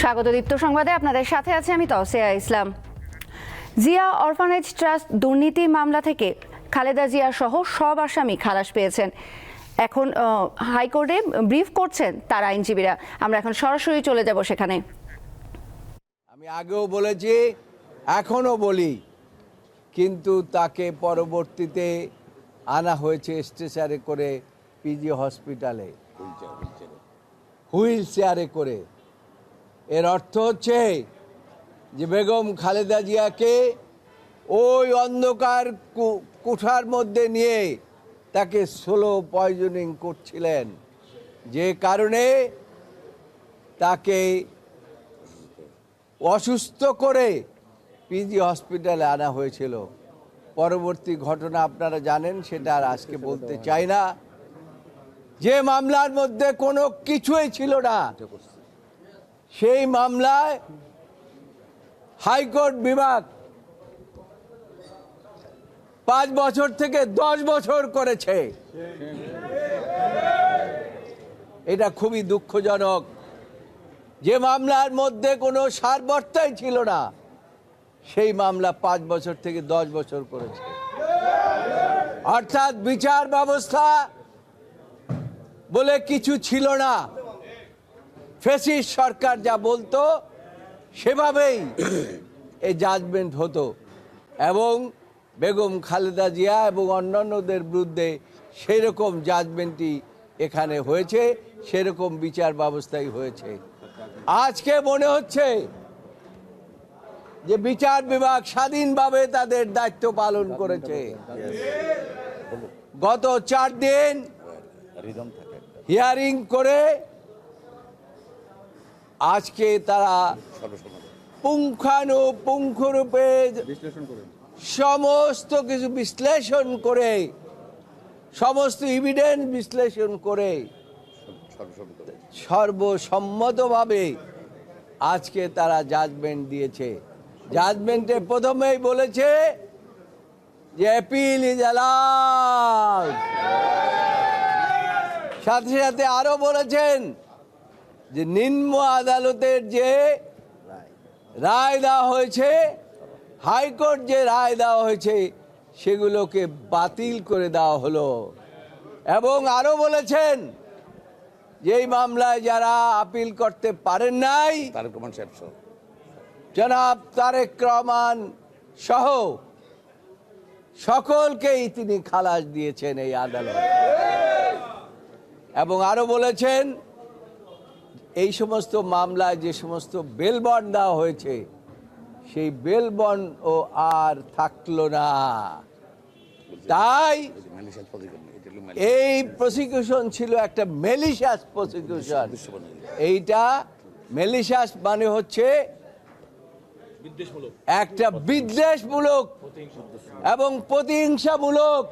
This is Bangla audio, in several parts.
স্বাগত দীপ্ত সংবাদে। আপনাদের সাথে আছে আমি তসিয়া ইসলাম। জিয়া অরফানেজ ট্রাস্ট দুর্নীতি মামলা থেকে খালেদা জিয়া সহ সব আসামি খালাস পেয়েছেন। এখন হাইকোর্টে ব্রিফ করছেন তার আইনজীবীরা। আমরা এখন সরাসরি চলে যাব সেখানে। আমি আগেও বলেছি, এখনও বলি, কিন্তু তাকে পরবর্তীতে আনা হয়েছে স্ট্রেচারে করে পিজি হসপিটালে। হুইল চেয়ারে করে এর অর্থ হচ্ছে যে বেগম খালেদা জিয়াকে ওই অন্ধকার কুঠার মধ্যে নিয়ে তাকে স্লো পয়জনিং করছিলেন। যে কারণে তাকে অসুস্থ করে পিজি হসপিটালে আনা হয়েছিল। পরবর্তী ঘটনা আপনারা জানেন, সেটা আর আজকে বলতে চাই না। যে মামলার মধ্যে কোনো কিছুই ছিল না। সেই মামলায় হাইকোর্ট বিভাগ পাঁচ বছর থেকে দশ বছর করেছে। এটা খুবই দুঃখজনক। যে মামলার মধ্যে কোনো সারবর্তাই ছিল না, সেই মামলা পাঁচ বছর থেকে দশ বছর করেছে। অর্থাৎ বিচার ব্যবস্থা বলে কিছু ছিল না। ফেসিস সরকার যা বলতো সেভাবেই এই জাজমেন্ট হতো। এবং বেগম খালেদা জিয়া এবং অন্যান্যদের বিরুদ্ধে সেরকম জাজমেন্টই এখানে হয়েছে সেরকম বিচার ব্যবস্থাই হয়েছে। আজকে মনে হচ্ছে যে বিচার বিভাগ স্বাধীনভাবে তাদের দায়িত্ব পালন করেছে। গত চার দিন হিয়ারিং করে আজকে তারা পুঙ্খানুপুঙ্খরূপে সমস্ত কিছু বিশ্লেষণ করে সমস্ত ইভিডেন্স বিশ্লেষণ করে সর্বসম্মতভাবে আজকে তারা জাজমেন্ট দিয়েছে। জাজমেন্টে প্রথমেই বলেছে যে অ্যাপিল ইজ অ্যালাউড সাথে সাথে আরও বলেছেন যে নিম্ন আদালতের যে রায় দেওয়া হয়েছে হাইকোর্ট যে রায় দেওয়া হয়েছে সেগুলোকে বাতিল করে দেওয়া হলো। এবং আরও বলেছেন যে এই মামলায় যারা আপিল করতে পারেন নাই তারেক রহমান সাহেব জনাব তারেক রহমান সহ সকলকেই তিনি খালাস দিয়েছেন এই আদালত। এবং আরও বলেছেন এই সমস্ত মামলায় যে সমস্ত বেল বন্ড দেওয়া হয়েছে, সেই বেল বন্ড ও আর থাকল না। তাই এই প্রসিকিউশন ছিল একটা মেলিশাস প্রসিকিউশন এইটা মেলিশাস মানে হচ্ছে একটা বিদ্বেষমূলক এবং প্রতিহিংসামূলক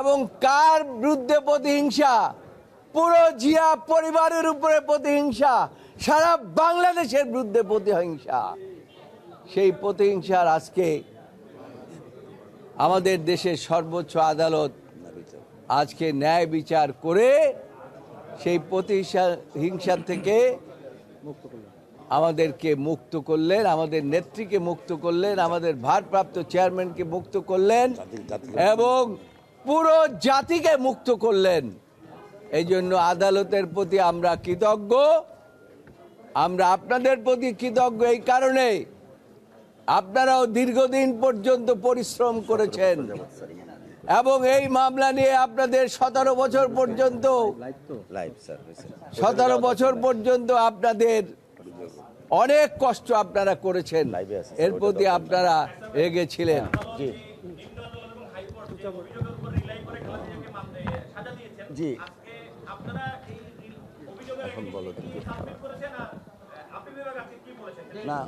এবং কার বিরুদ্ধে প্রতিহিংসা? পুরো জিয়া পরিবারের উপরে প্রতিহিংসা সারা বাংলাদেশের বিরুদ্ধে প্রতিহিংসা। সেই প্রতিহিংসার আজকে আমাদের দেশের সর্বোচ্চ আদালত আজকে ন্যায় বিচার করে সেই প্রতিহিংসা হিংসা থেকে আমাদেরকে মুক্ত করলেন আমাদের নেত্রীকে মুক্ত করলেন আমাদের ভারপ্রাপ্ত চেয়ারম্যানকে মুক্ত করলেন এবং পুরো জাতিকে মুক্ত করলেন। এই জন্য আদালতের প্রতি আমরা কৃতজ্ঞ। আমরা আপনাদের প্রতি কৃতজ্ঞ এই কারণে আপনারাও দীর্ঘদিন পর্যন্ত পরিশ্রম করেছেন। এবং এই মামলা নিয়ে আপনাদের সতেরো বছর পর্যন্ত সতেরো বছর পর্যন্ত আপনাদের অনেক কষ্ট আপনারা করেছেন। এর প্রতি আপনারা এগেছিলেন। জি। জি। এখন বলো তুমি। না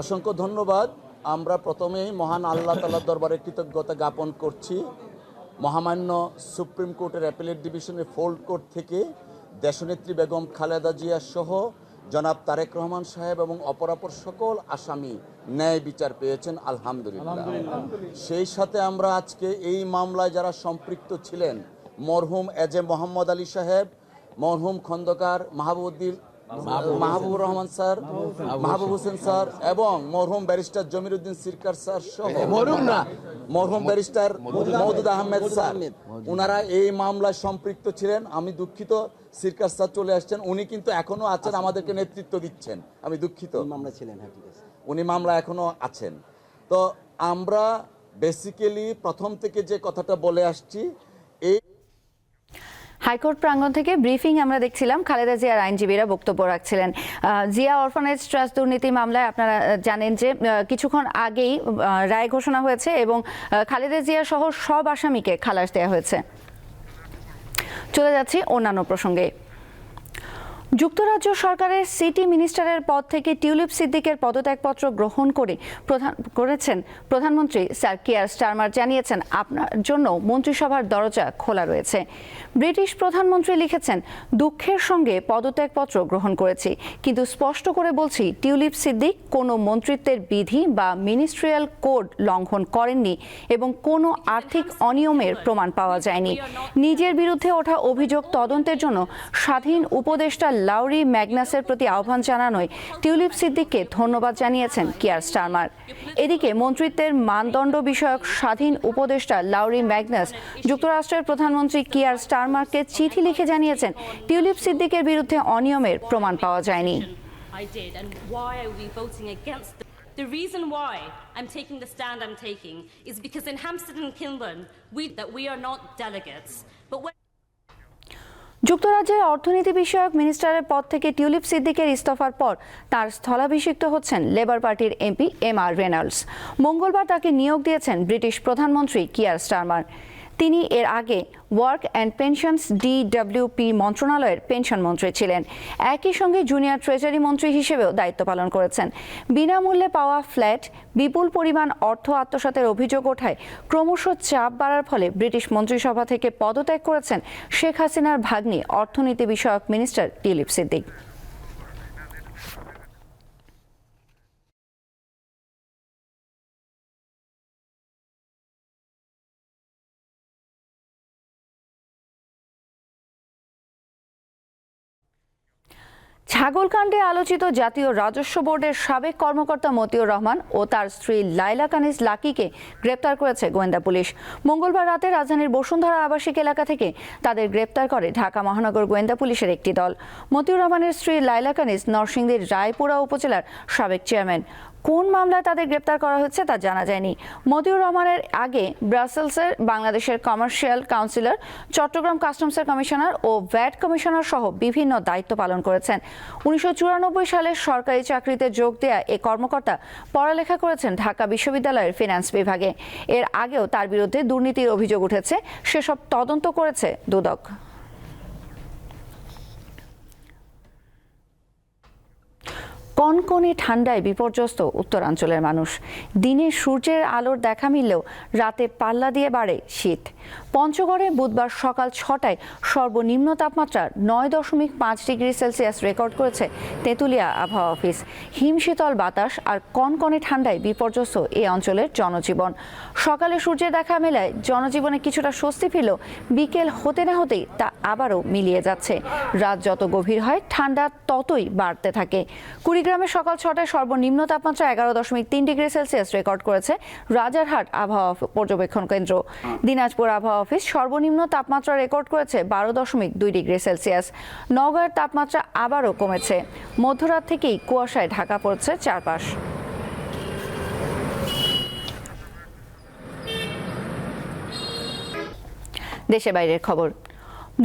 অসংখ্য ধন্যবাদ। আমরা প্রথমেই মহান আল্লাহ তালার দরবারে কৃতজ্ঞতা জ্ঞাপন করছি। মহামান্য সুপ্রিম কোর্টের অ্যাপিলেট ডিভিশনের ফোল্ড কোর্ট থেকে দেশনেত্রী বেগম খালেদা জিয়া সহ জনাব তারেক রহমান সাহেব এবং অপরাপর সকল আসামি ন্যায় বিচার পেয়েছেন আলহামদুলিল্লাহ। সেই সাথে আমরা আজকে এই মামলায় যারা সম্পৃক্ত ছিলেন মরহুম এজে মোহাম্মদ আলী সাহেব মরহুম খন্দকার মাহবুদ্দিন মাহবুবুর রহমান স্যার মাহবুব হোসেন। স্যার এবং মরহুম ব্যারিস্টার জমির উদ্দিন সিরকার স্যার সহ। মরহুম না। মরহুম ব্যারিস্টার মওদুদ আহমেদ। স্যার। ওনারা এই মামলায় সম্পৃক্ত ছিলেন। আমি দুঃখিত সিরকার স্যার চলে আসছেন। উনি কিন্তু এখনও আছেন আমাদেরকে নেতৃত্ব দিচ্ছেন। আমি দুঃখিত। মামলা ছিলেন হ্যাঁ উনি মামলা এখনও আছেন। তো আমরা বেসিক্যালি প্রথম থেকে যে কথাটা বলে আসছি এই হাইকোর্ট প্রাঙ্গণ থেকে ব্রিফিং আমরা দেখছিলাম। খালেদা জিয়ার আইনজীবীরা বক্তব্য রাখছিলেন। জিয়া অরফানেজ ট্রাস্ট দুর্নীতি মামলায় আপনারা জানেন যে কিছুক্ষণ আগেই রায় ঘোষণা হয়েছে এবং খালেদা জিয়া সহ সব আসামিকে খালাস দেওয়া হয়েছে। চলে যাচ্ছি অন্যান্য প্রসঙ্গে। যুক্তরাজ্য সরকারের সিটি মিনিস্টারের পদ থেকে টিউলিপ সিদ্দিকের পদত্যাগপত্র গ্রহণ করে প্রধান, করেছেন প্রধানমন্ত্রী স্যার কিয়ার স্টারমার জানিয়েছেন, আপনার জন্য মন্ত্রিসভার দরজা খোলা রয়েছে। ব্রিটিশ প্রধানমন্ত্রী লিখেছেন, দুঃখের সঙ্গে পদত্যাগপত্র গ্রহণ করেছি, কিন্তু স্পষ্ট করে বলছি, টিউলিপ সিদ্দিক কোনো মন্ত্রিত্বের বিধি বা মিনিস্ট্রিয়াল কোড লঙ্ঘন করেননি এবং কোনো আর্থিক অনিয়মের প্রমাণ পাওয়া যায়নি। নিজের বিরুদ্ধে ওঠা অভিযোগ তদন্তের জন্য স্বাধীন উপদেষ্টা লাউরি ম্যাগনাসের প্রতি আহ্বান জানানোয় টিউলিপ সিদ্দিককে ধন্যবাদ জানিয়েছেন কিয়ার স্টারমার এদিকে মন্ত্রিত্বের মানদণ্ড বিষয়ক স্বাধীন উপদেষ্টা লাউরি ম্যাগনাস যুক্তরাষ্ট্রের প্রধানমন্ত্রী কিয়ার স্টারমারকে চিঠি লিখে জানিয়েছেন টিউলিপ সিদ্দিকের বিরুদ্ধে অনিয়মের প্রমাণ পাওয়া যায়নি the the reason why I'm taking the stand I'm taking is because in Hampstead and Kinburn, we that we are not delegates. But when যুক্তরাজ্যের অর্থনীতি বিষয়ক মিনিস্টারের পদ থেকে টিউলিপ সিদ্দিকের ইস্তফার পর তার স্থলাভিষিক্ত হচ্ছেন লেবার পার্টির এমপি এম আর রেনাল্ডস। মঙ্গলবার তাকে নিয়োগ দিয়েছেন ব্রিটিশ প্রধানমন্ত্রী কিয়ার স্টারমার। তিনি এর আগে ওয়ার্ক অ্যান্ড পেনশনস ডিডব্লিউপি মন্ত্রণালয়ের পেনশন মন্ত্রী ছিলেন। একই সঙ্গে জুনিয়র ট্রেজারি মন্ত্রী হিসেবেও দায়িত্ব পালন করেছেন। বিনামূল্যে পাওয়া ফ্ল্যাট, বিপুল পরিমাণ অর্থ আত্মসাতের অভিযোগ ওঠায় ক্রমশ চাপ বাড়ার ফলে ব্রিটিশ মন্ত্রিসভা থেকে পদত্যাগ করেছেন শেখ হাসিনার ভাগ্নি অর্থনীতি বিষয়ক মিনিস্টার টিলিপ সিদ্দিক। ছাগলকাণ্ডে আলোচিত জাতীয় রাজস্ব বোর্ডের সাবেক কর্মকর্তা মতিউর রহমান ও তার স্ত্রী লাইলা কানিজ লাকিকে গ্রেপ্তার করেছে গোয়েন্দা পুলিশ। মঙ্গলবার রাতে রাজধানীর বসুন্ধরা আবাসিক এলাকা থেকে তাদের গ্রেপ্তার করে ঢাকা মহানগর গোয়েন্দা পুলিশের একটি দল। মতিউর রহমানের স্ত্রী লাইলা কানিজ নরসিংদীর রায়পুরা উপজেলার সাবেক চেয়ারম্যান। কোন মামলায় তাদের গ্রেপ্তার করা হচ্ছে তা জানা যায়নি। মতিউর রহমানের আগে ব্রাসেলসের, বাংলাদেশের কমার্শিয়াল কাউন্সিলর, চট্টগ্রাম কাস্টমসের কমিশনার ও ভ্যাট কমিশনার সহ বিভিন্ন দায়িত্ব পালন করেছেন। উনিশশো চুরানব্বই সালে সরকারি চাকরিতে যোগ দেয়া এ কর্মকর্তা পড়ালেখা করেছেন ঢাকা বিশ্ববিদ্যালয়ের ফিনান্স বিভাগে। এর আগেও তার বিরুদ্ধে দুর্নীতির অভিযোগ উঠেছে। সেসব তদন্ত করেছে দুদক। কনকনে ঠান্ডায় বিপর্যস্ত উত্তরাঞ্চলের মানুষ। দিনে সূর্যের আলোর দেখা মিললেও রাতে পাল্লা দিয়ে বাড়ে শীত। পঞ্চগড়ে বুধবার সকাল ছটায় সর্বনিম্ন তাপমাত্রা নয় দশমিক পাঁচ ডিগ্রি সেলসিয়াস রেকর্ড করেছে তেঁতুলিয়া আবহাওয়া অফিস। হিমশীতল বাতাস আর কনকনে ঠান্ডায় বিপর্যস্ত এই অঞ্চলের জনজীবন। সকালে সূর্যের দেখা মেলায় জনজীবনে কিছুটা স্বস্তি ফিরলেও বিকেল হতে না হতেই তা আবারও মিলিয়ে যাচ্ছে। রাত যত গভীর হয়, ঠান্ডা ততই বাড়তে থাকে। কুড়িগ্রামে সকাল ছটায় সর্বনিম্ন তাপমাত্রা এগারো দশমিক তিন ডিগ্রি সেলসিয়াস রেকর্ড করেছে রাজারহাট আবহাওয়া পর্যবেক্ষণ কেন্দ্র। দিনাজপুর আবহাওয়া অফিস সর্বনিম্ন তাপমাত্রা রেকর্ড করেছে বারো দশমিক দুই ডিগ্রি সেলসিয়াস। নগরের তাপমাত্রা আবারও কমেছে। মধ্যরাত থেকেই কুয়াশায় ঢাকা পড়ছে চারপাশ। দেশে বাইরের খবর।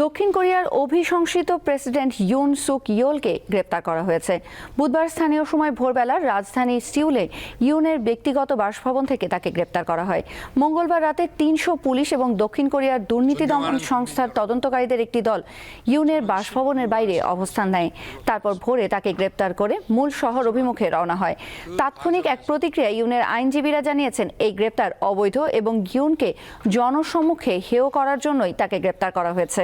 দক্ষিণ কোরিয়ার অভিশংসিত প্রেসিডেন্ট ইউন সুক ইয়োলকে গ্রেপ্তার করা হয়েছে। বুধবার স্থানীয় সময় ভোরবেলা রাজধানী সিউলে ইউনের ব্যক্তিগত বাসভবন থেকে তাকে গ্রেপ্তার করা হয়। মঙ্গলবার রাতে তিনশো পুলিশ এবং দক্ষিণ কোরিয়ার দুর্নীতি দমন সংস্থার তদন্তকারীদের একটি দল ইউনের বাসভবনের বাইরে অবস্থান নেয়। তারপর ভোরে তাকে গ্রেপ্তার করে মূল শহর অভিমুখে রওনা হয়। তাৎক্ষণিক এক প্রতিক্রিয়া ইউনের আইনজীবীরা জানিয়েছেন এই গ্রেপ্তার অবৈধ এবং ইউনকে জনসম্মুখে হেয় করার জন্যই তাকে গ্রেপ্তার করা হয়েছে।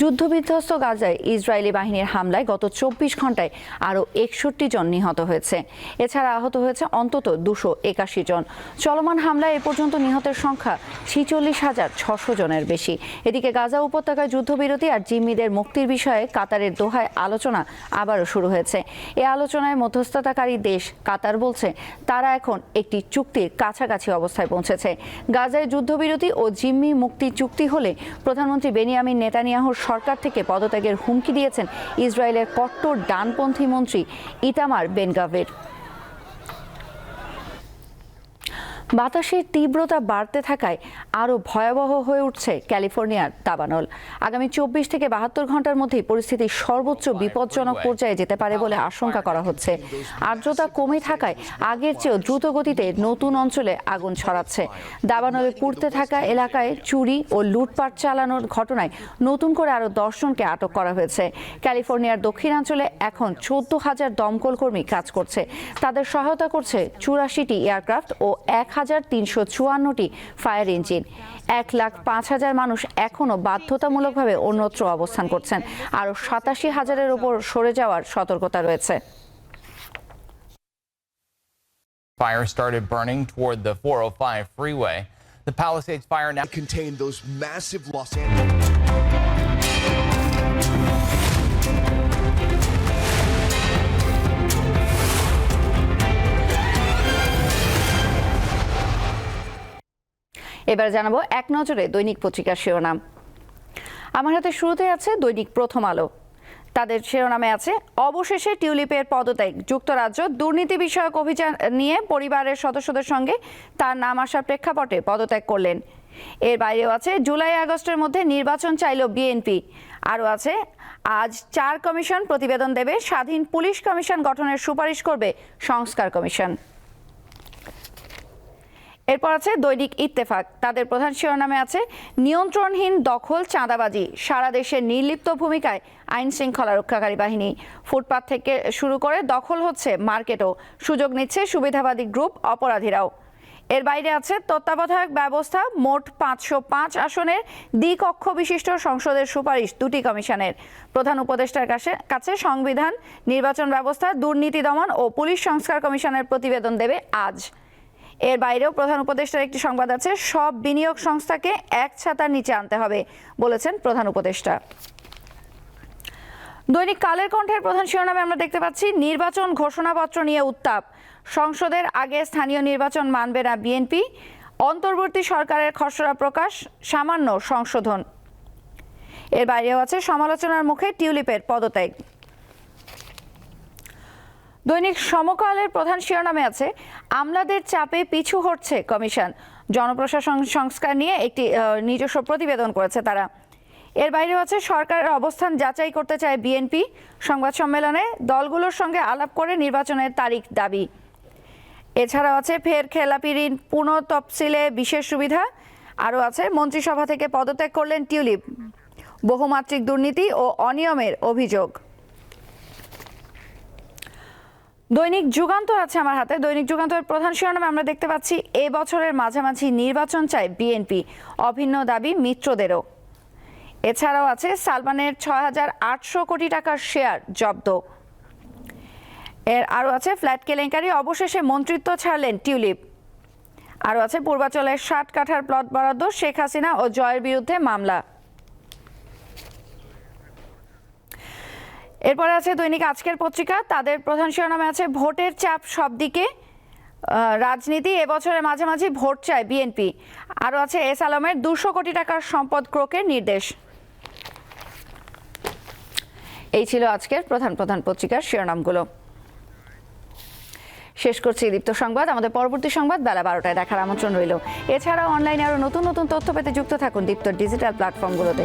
যুদ্ধবিধ্বস্ত গাজায় ইসরায়েলি বাহিনীর হামলায় গত চব্বিশ ঘন্টায় আরও একষট্টি জন নিহত হয়েছে। এছাড়া আহত হয়েছে অন্তত দুশো একাশি জন। চলমান হামলায় এ পর্যন্ত নিহতের সংখ্যা ছিচল্লিশ হাজার ছশো জনের বেশি। এদিকে গাজা উপত্যকায় যুদ্ধবিরতি আর জিম্মিদের মুক্তির বিষয়ে কাতারের দোহায় আলোচনা আবারও শুরু হয়েছে। এ আলোচনায় মধ্যস্থতাকারী দেশ কাতার বলছে, তারা এখন একটি চুক্তির কাছাকাছি অবস্থায় পৌঁছেছে। গাজায় যুদ্ধবিরতি ও জিম্মি মুক্তি চুক্তি হলে প্রধানমন্ত্রী বেনিয়ামিন নেতানিয়াহুর সরকার থেকে পদত্যাগের হুমকি দিয়েছেন ইসরায়েলের কট্টর ডানপন্থী মন্ত্রী ইতামার বেনগাভের। বাতাসের তীব্রতা বাড়তে থাকায় আরও ভয়াবহ হয়ে উঠছে ক্যালিফোর্নিয়ার দাবানল। আগামী চব্বিশ থেকে বাহাত্তর ঘণ্টার মধ্যেই পরিস্থিতি সর্বোচ্চ বিপজ্জনক পর্যায়ে যেতে পারে বলে আশঙ্কা করা হচ্ছে। আর্দ্রতা কমে থাকায় আগের চেয়েও দ্রুত গতিতে নতুন অঞ্চলে আগুন ছড়াচ্ছে। দাবানলে পুড়তে থাকা এলাকায় চুরি ও লুটপাট চালানোর ঘটনায় নতুন করে আরও দশজনকে আটক করা হয়েছে। ক্যালিফোর্নিয়ার দক্ষিণাঞ্চলে এখন চোদ্দ হাজার দমকল কর্মী কাজ করছে। তাদের সহায়তা করছে চুরাশিটি এয়ারক্রাফট ও এক হাজার তিনশো চুয়ান্নটি ফায়ার ইঞ্জিন এক লাখ পাঁচ হাজার মানুষ এখনও বাধ্যতামূলকভাবে অন্যত্র অবস্থান করছেন আরও সাতাশি হাজারের ওপর সরে যাওয়ার সতর্কতা রয়েছে Fire started burning toward the 405 freeway. The Palisades fire now. contained those massive Los Angeles. এবার জানাব এক নজরে দৈনিক পত্রিকার শিরোনাম। আমার হাতে শুরুতে আছে দৈনিক প্রথম আলো। তাদের শিরোনামে আছে, অবশেষে টিউলিপের পদত্যাগ, যুক্তরাজ্য দুর্নীতি বিষয়ক অভিযান নিয়ে পরিবারের সদস্যদের সঙ্গে তার নাম আসার প্রেক্ষাপটে পদত্যাগ করলেন। এর বাইরেও আছে, জুলাই আগস্টের মধ্যে নির্বাচন চাইল বিএনপি। আরও আছে, আজ চার কমিশন প্রতিবেদন দেবে, স্বাধীন পুলিশ কমিশন গঠনের সুপারিশ করবে সংস্কার কমিশন। এরপর আছে দৈনিক ইত্তেফাক। তাদের প্রধান শিরোনামে আছে, নিয়ন্ত্রণহীন দখল চাঁদাবাজি, সারা দেশে নির্লিপ্ত ভূমিকায় আইন শৃঙ্খলা রক্ষাকারী বাহিনী। ফুটপাত থেকে শুরু করে দখল হচ্ছে মার্কেটও। সুযোগ নিচ্ছে সুবিধাবাদী গ্রুপ অপরাধীরাও। এর বাইরে আছে তত্ত্বাবধায়ক ব্যবস্থা, মোট পাঁচশো পাঁচ আসনের দ্বিকক্ষ বিশিষ্ট সংসদের সুপারিশ দুটি কমিশনের। প্রধান উপদেষ্টার কাছে কাছে সংবিধান, নির্বাচন ব্যবস্থা, দুর্নীতি দমন ও পুলিশ সংস্কার কমিশনের প্রতিবেদন দেবে আজ। এর বাইরেও প্রধান উপদেষ্টার একটি সংবাদ আছে, সব বিনিয়োগ সংস্থাকে এক ছাতার নিচে আনতে হবে, বলেছেন প্রধান উপদেষ্টা। দৈনিক কালের কণ্ঠের প্রধান শিরোনামে আমরা দেখতে পাচ্ছি, নির্বাচন ঘোষণাপত্র নিয়ে উত্তাপ। সংসদের আগে স্থানীয় নির্বাচন মানবে না বিএনপি, অন্তর্বর্তী সরকারের খসড়া প্রকাশ, সামান্য সংশোধন। এর বাইরেও আছে সমালোচনার মুখে টিউলিপের পদত্যাগ। দৈনিক সমকালের প্রধান শিরোনামে আছে, আমলাদের চাপে পিছু হটছে কমিশন। জনপ্রশাসন সংস্কার নিয়ে একটি নিজস্ব প্রতিবেদন করেছে তারা। এর বাইরেও আছে, সরকারের অবস্থান যাচাই করতে চায় বিএনপি। সংবাদ সম্মেলনে দলগুলোর সঙ্গে আলাপ করে নির্বাচনের তারিখ দাবি। এছাড়াও আছে, ফের খেলাপি ঋণ পুনঃ তফসিলে বিশেষ সুবিধা। আরও আছে, মন্ত্রিসভা থেকে পদত্যাগ করলেন টিউলিপ। বহুমাত্রিক দুর্নীতি ও অনিয়মের অভিযোগ। দৈনিক যুগান্তর আছে আমার হাতে। দৈনিক যুগান্তরের প্রধান শিরোনামে আমরা দেখতে পাচ্ছি, এ বছরের মাঝামাঝি নির্বাচন চায় বিএনপি অভিন্ন দাবি মিত্রদেরও। এছাড়াও আছে সালমানের ছয় হাজার আটশো কোটি টাকার শেয়ার জব্দ। এর আরও আছে, ফ্ল্যাট কেলেঙ্কারি, অবশেষে মন্ত্রিত্ব ছাড়লেন টিউলিপ। আরও আছে, পূর্বাচলের ষাট কাঠার প্লট বরাদ্দ, শেখ হাসিনা ও জয়ের বিরুদ্ধে মামলা। এরপরে আছে দৈনিক আজকের পত্রিকা। তাদের প্রধান শিরোনামে আছে, ভোটের চাপ সব দিকে রাজনীতি এবছরের মাঝামাঝি ভোট চায় বিএনপি। আরও আছে, এস আলমের দুশো কোটি টাকার সম্পদ ক্রোকের নির্দেশ। এই ছিল আজকের প্রধান প্রধান পত্রিকার শিরোনামগুলো। শেষ করছি দীপ্ত সংবাদ। আমাদের পরবর্তী সংবাদ বেলা বারোটায় দেখার আমন্ত্রণ রইল। এছাড়াও অনলাইনে আরও নতুন নতুন তথ্য পেতে যুক্ত থাকুন দীপ্ত ডিজিটাল প্ল্যাটফর্মগুলোতে